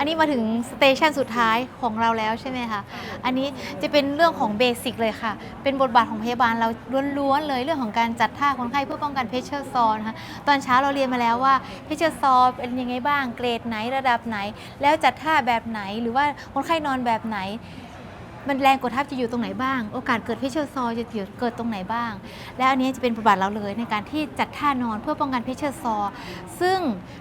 อันนี้มาถึงสเตชันสุดท้ายของเราแล้วใช่ไหมคะอันนี้จะเป็นเรื่องของเบสิกเลยค่ะ เป็นบทบาทของพยาบาลเราล้วนๆเลยเรื่องของการจัดท่าคนไข้เพื่อป้องกันเพชเชอร์ซอนะคะตอนเช้าเราเรียนมาแล้วว่าเพชเชอร์ซอเป็นยังไงบ้างเกรดไหนระดับไหน แล้วจัดท่าแบบไหนหรือว่าคนไข้นอนแบบไหน มันแรงกดทับจะอยู่ตรงไหนบ้าง โอกาสเกิดเพชเชอร์ซอจะเกิดตรงไหนบ้าง แล้วอันนี้จะเป็นบทบาทเราเลยในการที่จัดท่านอนเพื่อป้องกันเพชเชอร์ซอ ซึ่ง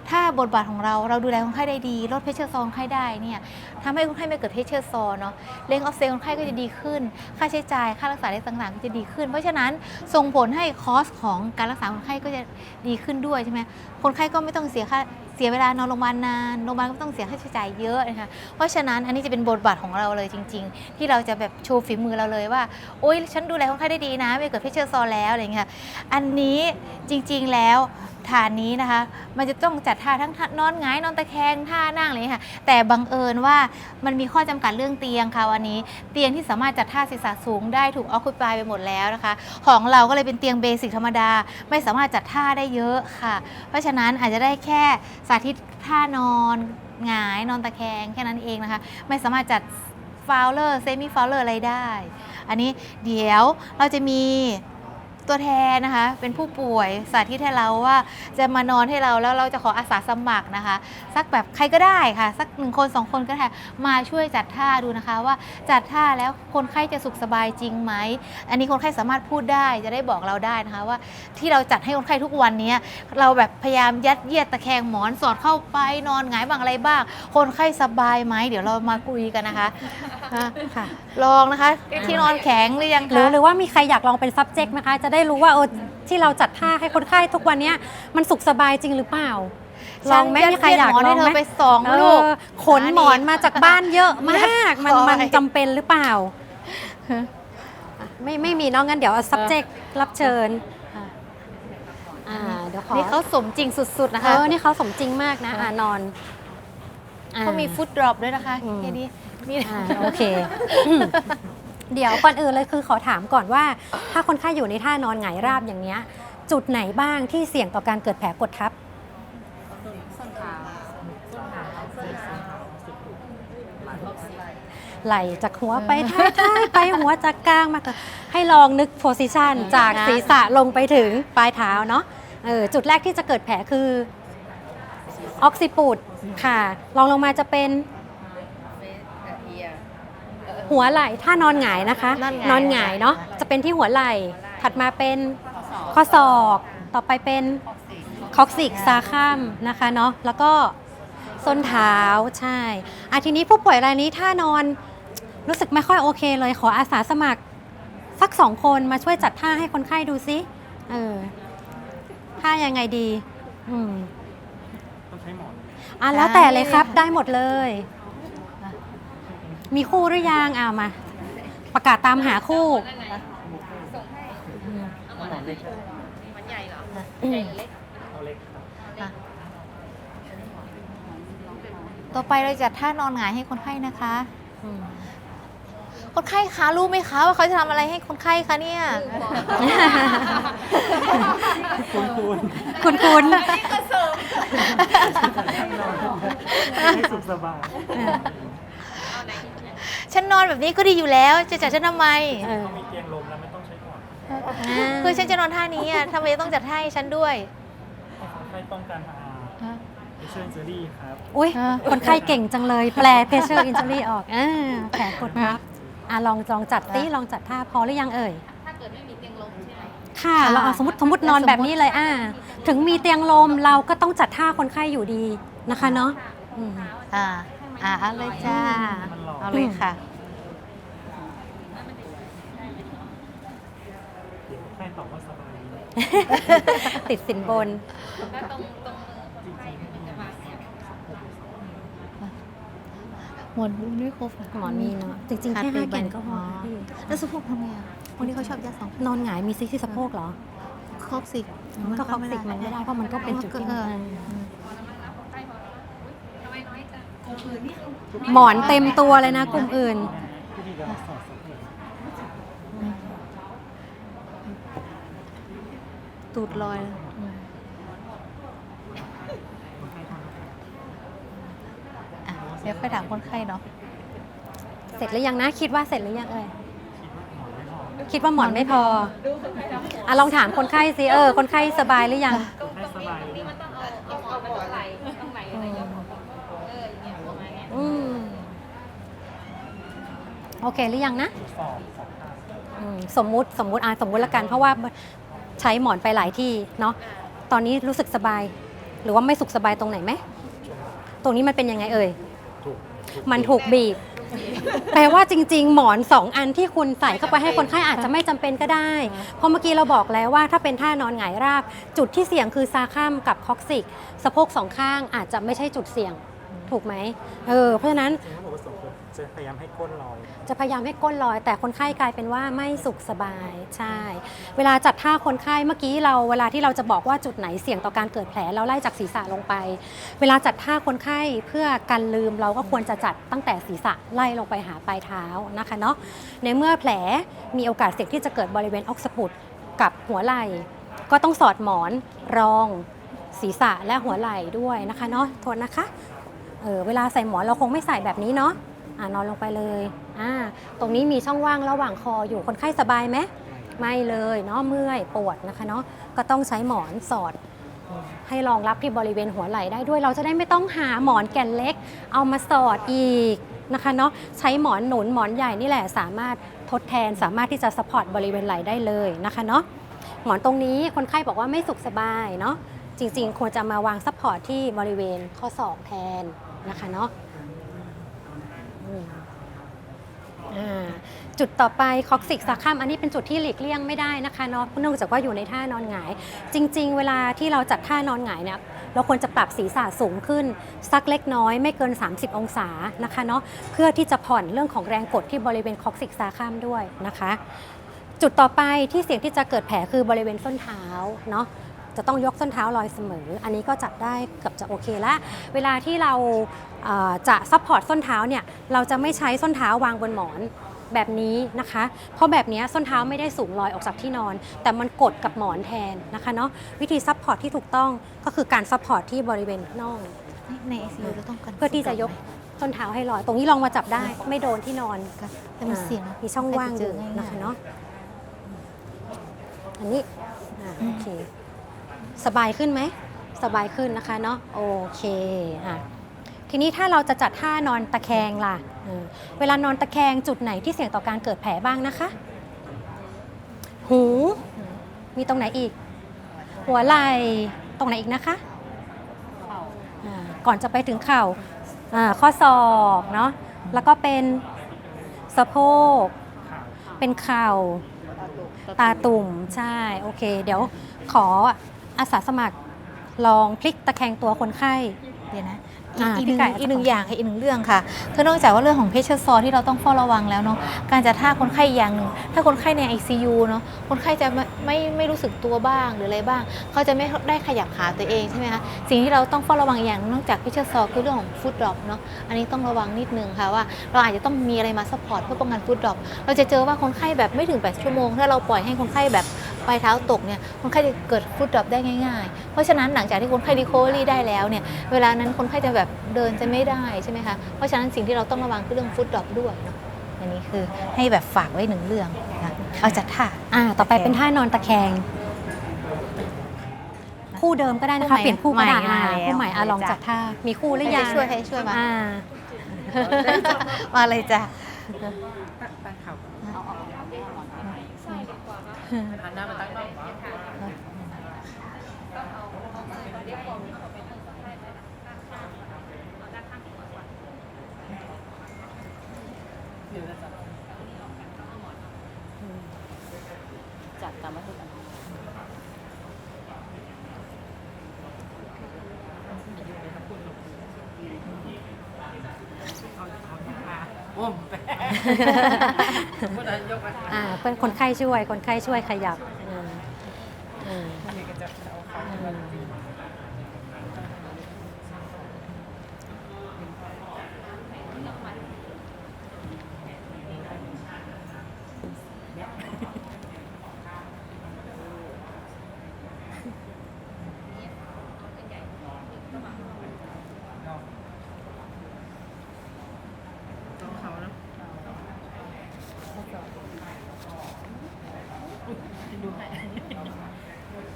ถ้าบทบาทของเราเราดูแลคนไข้ได้ดี ลดเพชเชอร์ซอคนไข้ได้เนี่ยทำให้คนไข้ไม่เกิดเพชเชอร์ซอเนาะเลงออฟเซลคนไข้ก็จะดีขึ้น ค่าใช้จ่ายค่ารักษาได้ต่างๆก็จะดีขึ้น เพราะฉะนั้นส่งผลให้คอสของการรักษาคนไข้ก็จะดีขึ้นด้วยใช่ไหมคนไข้ก็ไม่ต้องเสียค่า สียเวลานอนโรงพยาบาลนานโรงพยาบาลก็ต้องเสียค่าใช้จ่ายเยอะนะคะเพราะฉะนั้นอันนี้จะเป็นบทบาทของเราเลยจริง ๆ ที่เราจะแบบโชว์ฝีมือเราเลยว่าโอ๊ยฉันดูแลคนไข้ได้ดีนะไม่เกิดเพชเชอร์ซอแล้วอะไรเงี้ยอันนี้จริงๆแล้ว ฐานนี้นะคะ มันจะต้องจัดท่าทั้งนอนหงายนอนตะแคงท่านั่งอะไรอย่างเลยค่ะ แต่บังเอิญว่ามันมีข้อจำกัดเรื่องเตียงค่ะวันนี้ เตียงที่สามารถจัดท่าศีรษะสูงได้ถูกออคุปายไปหมดแล้วนะคะ ของเราก็เลยเป็นเตียงเบสิกธรรมดา ไม่สามารถจัดท่าได้เยอะค่ะ เพราะฉะนั้นอาจจะได้แค่สาธิตท่านอนหงายนอนตะแคงแค่นั้นเองนะคะ ไม่สามารถจัดฟาวเลอร์เซมิฟาวเลอร์อะไรได้ อันนี้เดี๋ยวเราจะมี ตัวแทนนะคะ เป็นผู้ป่วยสาธิตให้เราว่าจะมานอนให้เราแล้วเราจะขออาสาสมัครนะคะ สักแบบใครก็ได้ค่ะ สักหนึ่งคนสองคนก็ได้มาช่วยจัดท่าดูนะคะ ว่าจัดท่าแล้วคนไข้จะสุขสบายจริงไหมอันนี้คนไข้สามารถพูดได้จะได้บอกเราได้นะคะว่าที่เราจัดให้คนไข้ทุกวันเนี้ยเราแบบพยายามยัดเยียดตะแคงหมอนสอดเข้าไปนอนหงายบ้างอะไรบ้าง คนไข้สบายไหมเดี๋ยวเรามาคุยกันนะคะอะค่ะลองนะคะที่นอนแข็งหรือยังหรือคะหรือว่ามีใครอยากลองเป็น subject ไหมคะจะได้รู้ว่าเออที่เราจัดท่าให้คนไข้ทุกวันเนี้ยมันสุขสบายจริงหรือเปล่าลองไหมฉันมีใครอยากดหมนลให้องเธไหมอไปสองเอลูกอขนหมอนมาจากบ้านเยอะมาก มันคอยมันจำเป็นหรือเปล่า ไม่ไม่มีเน้องงั้นเดี๋ยวเอา subject รับเชิญอ่าเดี๋ยวขอนี่เขาสมจริงสุด ๆ นะเอคะอนี่เขาสมจริงมากนะอ่านอนอ่เขามีฟุตดรอปด้วยนะคะอืมแค่นี้มีอ่าโอเคอืม เดี๋ยวก่อนอื่นเลยคือขอถามก่อนว่า ถ้าคนไข้อยู่ในท่านอนหงายราบอย่างเนี้ย จุดไหนบ้างที่เสี่ยงต่อการเกิดแผลกดทับไหลจากหัวไปท้ายท้ายไปหัวจากกลางมาก็ให้ลองนึกโพสิชันจากศีรษะลงไปถึงปลายเท้าเนาะเออจุดแรกที่จะเกิดแผลคือออกซิปูดค่ะลองลงมาจะเป็น หัวไหล่ถ้านอนหงายนะคะนอนหงายเนาะจะเป็นที่หัวไหล่ถัดมาเป็นข้อศอกต่อไปเป็นคอกซิกซาคัมนะคะเนาะแล้วก็ส้นเท้าใช่อาทีนี้ผู้ป่วยรายนี้ถ้านอนรู้สึกไม่ค่อยโอเคเลยขออาสาสมัครสักสองคนมาช่วยจัดท่าให้คนไข้ดูซิเออท่ายังไงดี อืมต้องใช้หมอน อะแล้วแต่เลยครับได้หมดเลย มีคู่หรือยังอ่ามา ประกาศตามหาคู่หมอนเล็กอืมเอาเล็กครับต่อไปเราจะท่านอนหงายให้คนไข้นะคะ คนไข้คะรู้ไหมคะว่าเขาจะทำอะไรให้คนไข้คะเนี่ย คุณคุณคุณคุณให้สุขสบาย ฉันนอนแบบนี้ก็ดีอยู่แล้ว จะจัดฉันทำไมเออมีเตียงลมแล้วไม่ต้องใช้หมอนคือฉันจะนอนท่านี้อะทำไมต้องจัดให้ฉันด้วยคนไข้ต้องการอาเอเชอร์เจอรี่ครับอุ้ยอะคนไข้เก่งจังเลย แปล pressure injury ออกอ่าแผลกดทับอะลองลองจัดซิลองจัดท่าพอหรือยังเอ่ย ถ้าเกิดไม่มีเตียงลมใช่ไหมค่ะเราเอาสมมติสมมตินอนแบบนี้เลยอ่าถึงมีเตียงลมเราก็ต้องจัดท่าคนไข้อยู่ดีนะคะเนาะอื มอ่าอ่าเอาเลยจ้ามันหลอกเอาเลยค่ะเดี๋ยวคนไข้ตอบว่าสบายดีติดสินบนหมอนไม่ครบะหมอนมีเนาะจริงๆขาดแค่ไปห้าแก่นก็พออ๋อ พี่แล้วสะโพกทำไงอะวันนี้เขาชอบยัดสองนอนหงายมีซิกที่สะโพกเหรอ ครบสิมันก็คอกซิกมันไม่ได้เพราะมันก็เป็นจุดที่เออ หมอนเต็มตัวเลยนะกลุ่มอื่นที่ดีการสอดสะโพกตูดลอยเลยคนไข้ทำอะเพราะว่าเดี๋ยวค่อยถามคนไข้เนาะเสร็จหรือยังนะ คิดว่าเสร็จหรือยังเอ่ยคิดว่าหมอนไม่พออะลองถามคนไข้สิเออ คนไข้สบายหรือยัง ให้สบายเลย อืม โอเคหรือยังนะสอบสอบอืมสมมุติสมมุติอ่าสมมุติละกัน เพราะว่าใช้หมอนไปหลายที่เนาะตอนนี้รู้สึกสบาย หรือว่าไม่สุขสบายตรงไหนไหมตรงนี้มันเป็นยังไงเอ่ยถูกมันถูกบีบ แปลว่าจริง ๆ หมอนสองอันที่คุณใส่เข้าไปให้คนไข้อาจจะไม่จำเป็นก็ได้ เพราะเมื่อกี้เราบอกแล้วว่าถ้าเป็นท่านอนหงายราบ จุดที่เสี่ยงคือซาข้ามกับคอกซิก สะโพกสองข้างอาจจะไม่ใช่จุดเสี่ยงถูกไหมเออเพราะฉะนั้น จะพยายามให้ก้นลอย จะพยายามให้ก้นลอย แต่คนไข้กลายเป็นว่าไม่สุขสบายใช่ เวลาจัดท่าคนไข้เมื่อกี้เราเวลาที่เราจะบอกว่าจุดไหนเสี่ยงต่อการเกิดแผลเราไล่จากศีรษะลงไป เวลาจัดท่าคนไข้เพื่อกันลืมเราก็ควรจะจัดตั้งแต่ศีรษะไล่ลงไปหาปลายเท้านะคะเนาะในเมื่อแผลมีโอกาสเสี่ยงที่จะเกิดบริเวณออกซปุดกับหัวไหล่ก็ต้องสอดหมอนรองศีรษะและหัวไหล่ด้วยนะคะเนาะโทษนะคะเออเวลาใส่หมอนเราคงไม่ใส่แบบนี้เนาะ อ่านอนลงไปเลยอ่าตรงนี้มีช่องว่างระหว่างคออยู่คนไข้สบายไหมไม่เลยเนาะเมื่อยปวดนะคะเนาะก็ต้องใช้หมอนสอด ให้รองรับที่บริเวณหัวไหล่ได้ด้วยเราจะได้ไม่ต้องหาหมอนแก่นเล็ก เอามาสอดอีกนะคะเนาะใช้หมอนหนุนหมอนใหญ่นี่แหละสามารถทดแทนสามารถที่จะสปอร์ตบริเวณไหล่ได้เลยนะคะเนาะหมอนตรงนี้คนไข้บอกว่าไม่สุขสบายเนาะจริงๆ ควรจะมาวางซัพพอร์ตที่บริเวณข้อศอกแทนนะคะเนาะอืมอ่า จุดต่อไปคอกซิกซาคัมอันนี้เป็นจุดที่หลีกเลี่ยงไม่ได้นะคะเนาะเนื่องจากว่าอยู่ในท่านอนหงาย จริง ๆ เวลาที่เราจัดท่านอนหงายเนี่ยเราควรจะปรับศีรษะสูงขึ้น สักเล็กน้อยไม่เกิน 30 องศานะคะเนาะเพื่อที่จะผ่อนเรื่องของแรงกดที่บริเวณคอกซิกซาคัมด้วยนะคะ จุดต่อไปที่เสี่ยงที่จะเกิดแผลคือบริเวณส้นเท้าเนาะ จะต้องยกส้นเท้าลอยเสมอ อันนี้ก็จัดได้เกือบจะโอเคละเวลาที่เราเอ่อจะซัพพอร์ตส้นเท้าเนี่ยเราจะไม่ใช้ส้นเท้าวางบนหมอนแบบนี้นะคะ เพราะแบบนี้ส้นเท้าไม่ได้สูงลอยออกจากที่นอน แต่มันกดกับหมอนแทนนะคะเนาะวิธีซัพพอร์ตที่ถูกต้องก็คือการซัพพอร์ตที่บริเวณน่องใน ICU เราต้องกันเพื่อที่จะยกส้นเท้าให้ลอย ตรงนี้ลองมาจับได้ไม่โดนที่นอนกันแต่มันเสี่ยงนะมีช่องว่างอใครจะยู่เจอง่ายๆนะคะเนาะอันนี้อ่าโอเค สบายขึ้นไหม สบายขึ้นนะคะเนาะโอเคอะทีนี้ถ้าเราจะจัดท่านอนตะแคงล่ะเออเวลานอนตะแคงจุดไหนที่เสี่ยงต่อการเกิดแผลบ้างนะคะ หู มีตรงไหนอีก หัวไหล่ตรงไหนอีกนะคะอ่าก่อนจะไปถึงเข่าอ่าข้อศอกเนาะแล้วก็เป็นสะโพก เป็นเข่า ตาตุ่มใช่ โอเค เดี๋ยวขอ อาสาสมัคร ลองพลิกตะแคงตัวคนไข้เดี๋ยวนะอ่าอีกหนึ่งพี่ไก่อีกหนึ่งอย่างค่ะอีกหนึ่งเรื่องค่ะคือนอกจากว่าเรื่องของเพชเชอร์ซอที่เราต้องเฝ้าระวังแล้วเนาะการจัดท่าคนไข้อีกอย่างหนึ่งถ้าคนไข้ใน ICU เนาะคนไข้จะไม่ไม่ไม่รู้สึกตัวบ้างหรืออะไรบ้าง เขาจะไม่ได้ขยับขาตัวเองใช่ไหมคะสิ่งที่เราต้องเฝ้าระวังอีกอย่างหนึ่งนอกจากเพชเชอร์ซอคือเรื่องของฟุตดรอปเนาะอันนี้ต้องระวังนิดนึงค่ะว่าเราอาจจะต้องมีอะไรมาซัพพอร์ตเพื่อป้องกันฟุตดรอปเราจะเจอว่าคนไข้แบบไม่ถึง 8 ชั่วโมง ถ้าเราปล่อยให้คนไข้แบบ ปลายเท้าตกเนี่ยคนไข้จะเกิดฟุตดรอปได้ง่ายๆ เพราะฉะนั้นหลังจากที่คนไข้รีคอเวอรี่ได้แล้วเนี่ยเวลานั้นคนไข้จะแบบเดินจะไม่ได้ใช่ไหมคะเพราะฉะนั้นสิ่งที่เราต้องระวังคือเรื่องฟุตดรอปด้วยเนาะอันนี้คือให้แบบฝากไว้หนึ่งเรื่องนะเอาจัดท่าอ่าต่อไปเป็นท่านอนตะแคง คู่เดิมก็ได้นะคะ คู่ใหม่เปลี่ยนคู่ก็ได้ใหม่อ่ามาแล้วคู่ใหม่อะลองจ้ะจัดท่ามีคู่หรือให้ยังช่วยให้ช่วยมา อ่า มาเลยจ้ะ หันหน้ามาตั้งบ้างจัดตามวัตถุประสงค์โอ้มแปะ คนนั้นยกมาอ่าเป็นคนไข้ช่วย คนไข้ช่วยขยับอืมอืม นี่ก็จะเอาเขา อืม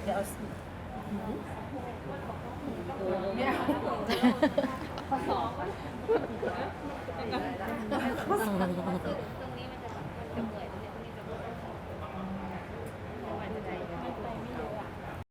เดี๋ยวเอาไม่เอา ข้อสอบ